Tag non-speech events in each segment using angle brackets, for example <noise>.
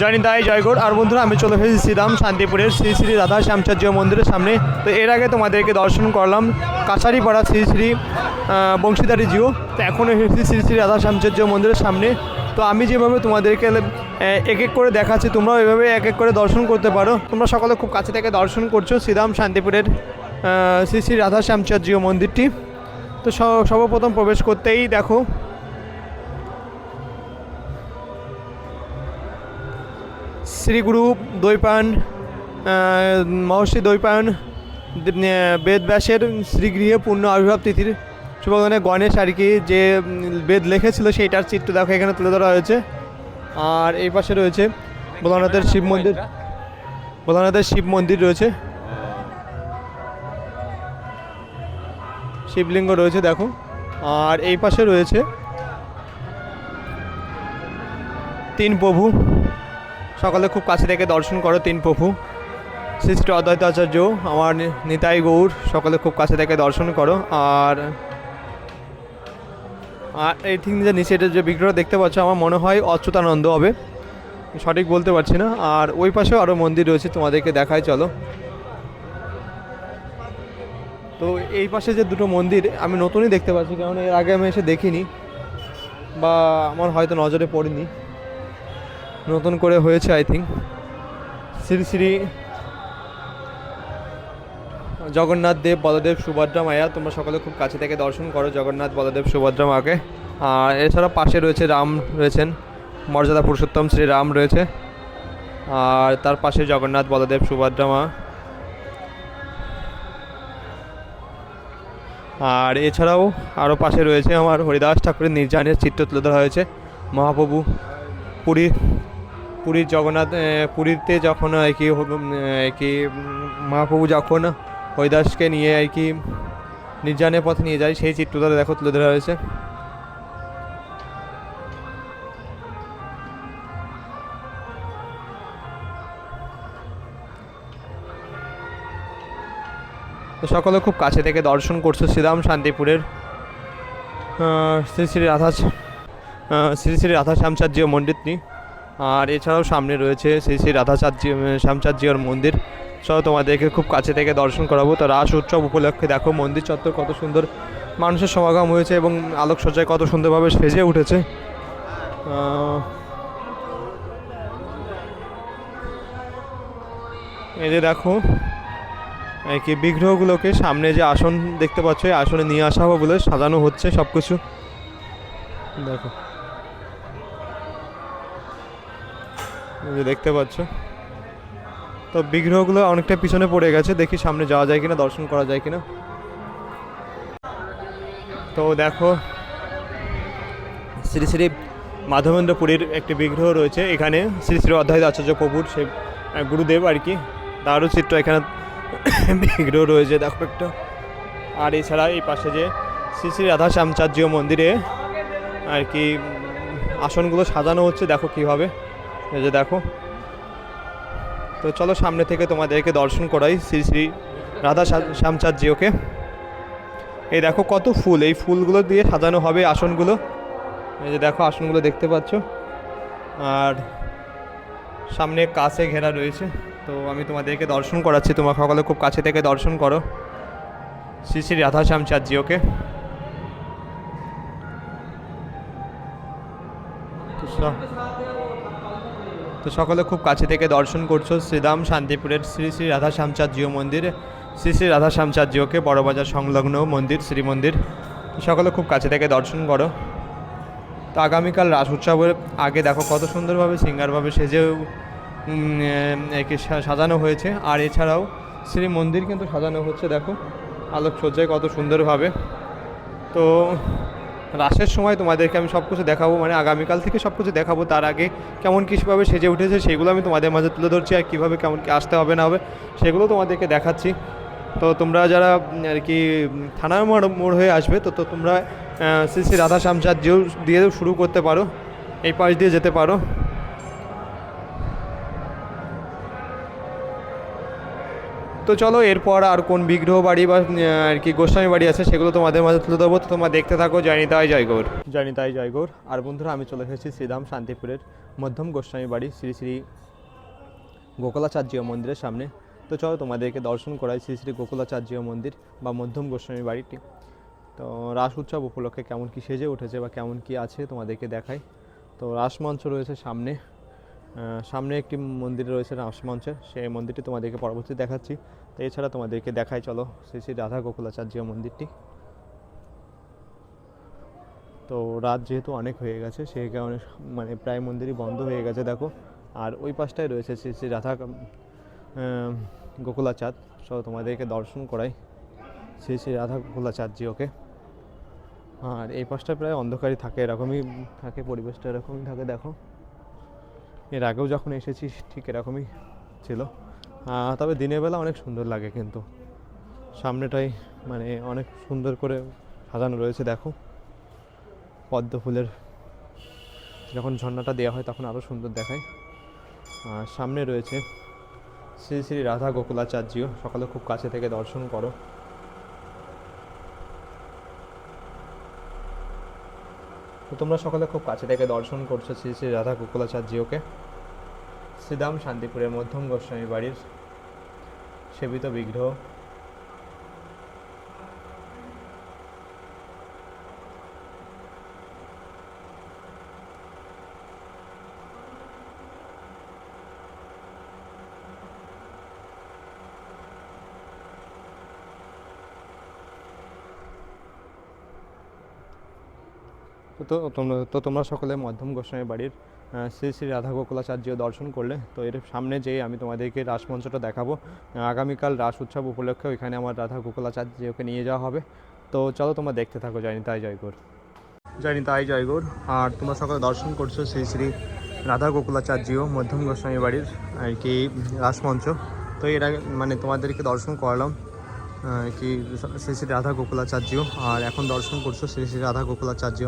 জয় নিতাই জয়গড় আর বন্ধুরা, আমি চলে এসেছি শ্রীরাম শান্তিপুরের শ্রী শ্রী রাধা শ্যামচার্য মন্দিরের সামনে। তো এর আগে তোমাদেরকে দর্শন করলাম কাছারিপাড়া শ্রী শ্রী বংশীধারী জিও। তো এখন এসেছি শ্রী শ্রী রাধা শ্যামচার্য মন্দিরের সামনে। তো আমি যেভাবে তোমাদেরকে এক এক করে দেখাচ্ছি, তোমরাও এভাবে এক এক করে দর্শন করতে পারো। তোমরা সকলে খুব কাছে থেকে দর্শন করছ শ্রীরাম শান্তিপুরের শ্রী শ্রী রাধা শ্যামচার্য মন্দিরটি। তো সর্বপ্রথম প্রবেশ করতেই দেখো শ্রীগুরু দৈপায়ন মহর্ষি দৈপায়ন বেদব্যাসের শ্রীগৃহে পূর্ণ আবির্ভাব তিথির শুভগণে গণেশ আর কি, যে বেদ লিখেছিল সেইটার চিত্র দেখো, এখানে তুলে ধরা হয়েছে। আর এই পাশে রয়েছে ভোলানাথের শিব মন্দির। ভোলানাথের শিব মন্দির রয়েছে। শিবলিঙ্গ রয়েছে, দেখো। আর এই পাশে রয়েছে তিন প্রভু। সকালে খুব কাছে থেকে দর্শন করো তিন প্রভু। শ্রী অদ্বৈত আচার্য, আমার নিতাই গৌর সকালে খুব কাছে থেকে দর্শন করো। আর আর এই থিং যে নিচে যে বিগ্রহ দেখতে পাচ্ছ, আমার মনে হয় অচ্যুতানন্দ হবে। সঠিক বলতে পারছি না। আর ওই পাশেও আরও মন্দির রয়েছে, তোমাদেরকে দেখাই চলো। তো এই পাশে যে দুটো মন্দির, আমি নতুনই দেখতে পাচ্ছি কারণ এর আগে আমি এসে দেখিনি, বা আমার হয়তো নজরে পড়েনি। নতুন করে হয়েছে আই থিঙ্ক শ্রী শ্রী জগন্নাথ দেব, বলদেব, সুভদ্রা মায়া, তোমরা সকলে খুব কাছে থেকে দর্শন করো জগন্নাথ, বলদেব, সুভদ্রা মাকে। আর এছাড়া পাশে রয়েছে রাম রয়েছেন, মর্যাদা পুরুষোত্তম শ্রী রাম রয়েছে। আর তার পাশে জগন্নাথ, বলদেব, সুভদ্রা মা। আর এছাড়াও আরও পাশে রয়েছে আমার হরিদাস ঠাকুরের নির্জানের চিত্র তুলে ধরা হয়েছে মহাপ্রভু পুরী পুরীর জগন্নাথ পুরীতে যখন আর কি কি মহাপ্রভু যখন হরিদাসকে নিয়ে আর কি নির্জানের পথে নিয়ে যায়, সেই চিত্রটা দেখো, তুলে ধরা হয়েছে। তো সকলে খুব কাছে থেকে দর্শন করছ শ্রীরাম শান্তিপুরের শ্রী শ্রী রাধা শ্রী শ্রী রাধা শ্যামচার্য মন্দিরটি। আর এছাড়াও সামনে রয়েছে শ্রী শ্রী রাধাচার্য শ্যামচার্যর মন্দির। সব তোমাদেরকে খুব কাছে থেকে দর্শন করাবো। তো রাস উৎসব উপলক্ষে দেখো মন্দির চত্বর কত সুন্দর। মানুষের সমাগম হয়েছে এবং আলোকসজ্জায় কত সুন্দরভাবে সেজে উঠেছে। এই যে দেখো কি বিগ্রহগুলোকে সামনে যে আসন দেখতে পাচ্ছ আসনে নিয়ে আসা হবে বলে সাজানো হচ্ছে সব কিছু দেখো। যে দেখতে পাচ্ছ। তো বিগ্রহগুলো অনেকটা পিছনে পড়ে গেছে দেখি সামনে যাওয়া যায় কিনা দর্শন করা যায় কিনা। তো দেখো শ্রী শ্রী মাধবেন্দ্রপুরীর একটি বিগ্রহ রয়েছে। এখানে শ্রী শ্রী অধ্যায় আচার্য প্রভুর আহ, গুরুদেব আর কি তারও চিত্র এখানে <coughs> বিগ্রহ রয়েছে দেখো একটা। আর এছাড়া এই পাশে যে শ্রী শ্রী রাধা শ্যামচার্য মন্দিরে আর কি আসনগুলো সাজানো হচ্ছে দেখো কীভাবে। এই যে দেখো। তো চলো সামনে থেকে তোমাদেরকে দর্শন করাই শ্রী শ্রী রাধা শ্যাম- শ্যামচার্যকে এই দেখো কত ফুল, এই ফুলগুলো দিয়ে সাজানো হবে আসনগুলো। এই যে দেখো আসনগুলো দেখতে পাচ্ছ। আর সামনে কাছে ঘেরা রয়েছে। তো আমি তোমাদেরকে দর্শন করাচ্ছি, তোমার সকলে খুব কাছে থেকে দর্শন করো। শ্রী শ্রী রাধা শ্যামচার্যকে তো স- তো সকলে খুব কাছে থেকে দর্শন করছ শ্রীরাম শান্তিপুরের শ্রী শ্রী রাধা শ্যামচাঁদ জিও মন্দির শ্রী শ্রী রাধা শ্যামচাঁদ জিওকে বড়বাজার সংলগ্ন মন্দির শ্রী মন্দির। সকলে খুব কাছে থেকে দর্শন করো। তো আগামীকাল রাস উৎসবের আগে দেখো কত সুন্দরভাবে সিঙ্গারভাবে সেজে উম, একে সাজানো হয়েছে। আর এছাড়াও শ্রী মন্দির কিন্তু সাজানো হচ্ছে দেখো। আলোকসজ্জায় কত সুন্দরভাবে। তো রাসের সময় তোমাদেরকে আমি সব কিছু দেখাবো মানে আগামীকাল থেকে সব কিছু দেখাবো। তার আগে কেমন কীভাবে সেজে উঠেছে সেগুলো আমি তোমাদের মাঝে তুলে ধরছি আর কীভাবে কেমন কী আসতে হবে না হবে সেগুলো তোমাদেরকে দেখাচ্ছি। তো তোমরা যারা আর কি থানার মোড় মোড় হয়ে আসবে, তো তো তোমরা শ্রী শ্রী রাধা শ্যামচাঁদ দিয়েও দিয়ে শুরু করতে পারো, এই পাশ দিয়ে যেতে পারো। তো চলো, এরপর আর কোন বিগ্রহ বাড়ি বা আর কি গোস্বামী বাড়ি আছে সেগুলো তোমাদের মাঝে তুলে দেবো তো তোমরা দেখতে থাকো জয়নিতাই জয়গৌর। জয়নিতাই জয়গৌর। আর বন্ধুরা, আমি চলে এসেছি শ্রীধাম শান্তিপুরের মধ্যম গোস্বামী বাড়ি, শ্রী শ্রী গোকুলাচার্য মন্দিরের সামনে। তো চলো, তোমাদেরকে দর্শন করাই শ্রী শ্রী গোকুলাচার্য মন্দির বা মধ্যম গোস্বামী বাড়িটি। তো রাস উৎসব উপলক্ষে কেমন কী সেজে উঠেছে বা কেমন কী আছে তোমাদেরকে দেখাই। তো রাসমঞ্চ রয়েছে সামনে। সামনে একটি মন্দির রয়েছে রাসমঞ্চের সেই মন্দিরটি তোমাদেরকে পরবর্তী দেখাচ্ছি। তো এছাড়া তোমাদেরকে দেখাই, চলো শ্রী শ্রী রাধা গোকুলাচার্য মন্দিরটি। তো রাত যেহেতু অনেক হয়ে গেছে, সেই কারণে মানে প্রায় মন্দিরই বন্ধ হয়ে গেছে, দেখো। আর ওই পাশটায় রয়েছে শ্রী শ্রী রাধা গোকুলাচাঁদ। সো তোমাদেরকে দর্শন করাই শ্রী শ্রী রাধা গোকুলাচার্যকে আর এই পাশটা প্রায় অন্ধকারই থাকে, এরকমই থাকে, পরিবেশটা এরকমই থাকে, দেখো। এর আগেও যখন এসেছি, ঠিক এরকমই ছিল। তবে দিনের বেলা অনেক সুন্দর লাগে কিন্তু। সামনেটাই মানে অনেক সুন্দর করে সাজানো রয়েছে, দেখো। পদ্ম ফুলের যখন ঝর্ণাটা দেওয়া হয়, তখন আরও সুন্দর দেখায়। সামনে রয়েছে শ্রী শ্রী রাধা গোকুলাচার্য সকালে খুব কাছে থেকে দর্শন করো। তো তোমরা সকলে খুব কাছে থেকে দর্শন করছ শ্রী শ্রী রাধা গোকুলাচার্যকে শ্রীদাম শান্তিপুরের মধ্যম গোস্বামী বাড়ির সেবিত বিগ্রহ। তো তোমরা তো তোমরা সকলে মধ্যম গোস্বামী বাড়ির শ্রী শ্রী রাধা গোকুলাচার্য দর্শন করলে। তো এর সামনে যেয়ে আমি তোমাদেরকে রাসমঞ্চটা দেখাবো আগামীকাল রাস উৎসব উপলক্ষে ওইখানে আমার রাধা গোকুলাচার্যকে নিয়ে যাওয়া হবে। তো চলো তোমরা দেখতে থাকো জয়নিতাই জয়গৌর। জয়নিতাই জয়গৌর। আর তোমরা সকলে দর্শন করছ শ্রী শ্রী রাধা গোকুলাচার্য মধ্যম গোস্বামী বাড়ির আর কি রাসমঞ্চ। তো এর আগে মানে তোমাদেরকে দর্শন করালাম। কি, শ্রী শ্রী রাধা গোকুলাচার্য আর এখন দর্শন করছ শ্রী শ্রী রাধা গোকুলাচার্য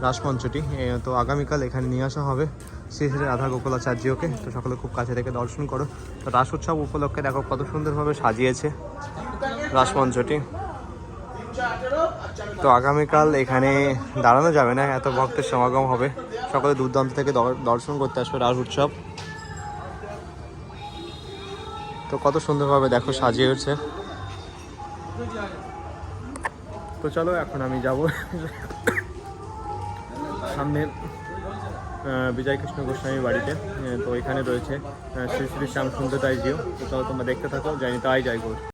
রাসমঞ্চটি তো আগামীকাল এখানে নিয়ে আসা হবে শ্রী শ্রী রাধা গোকুলাচার্যকে তো সকলে খুব কাছে থেকে দর্শন করো। তো রাস উৎসব উপলক্ষে দেখো কত সুন্দরভাবে সাজিয়েছে রাসমঞ্চটি। তো আগামীকাল এখানে দাঁড়ানো যাবে না, এত ভক্তের সমাগম হবে। সকলে দূরদূরান্ত থেকে দর- দর্শন করতে আসবে রাস উৎসব। তো কত সুন্দরভাবে দেখো সাজিয়ে উঠছে তো চলো, এখন আমি যাব। সামনে বিজয় কৃষ্ণ গোস্বামী বাড়িতে। তো এখানে রয়েছে শ্রী শ্রী শ্যাম সুন্দর জিও। তো তোমরা দেখতে থাকো, জানি তাই যাই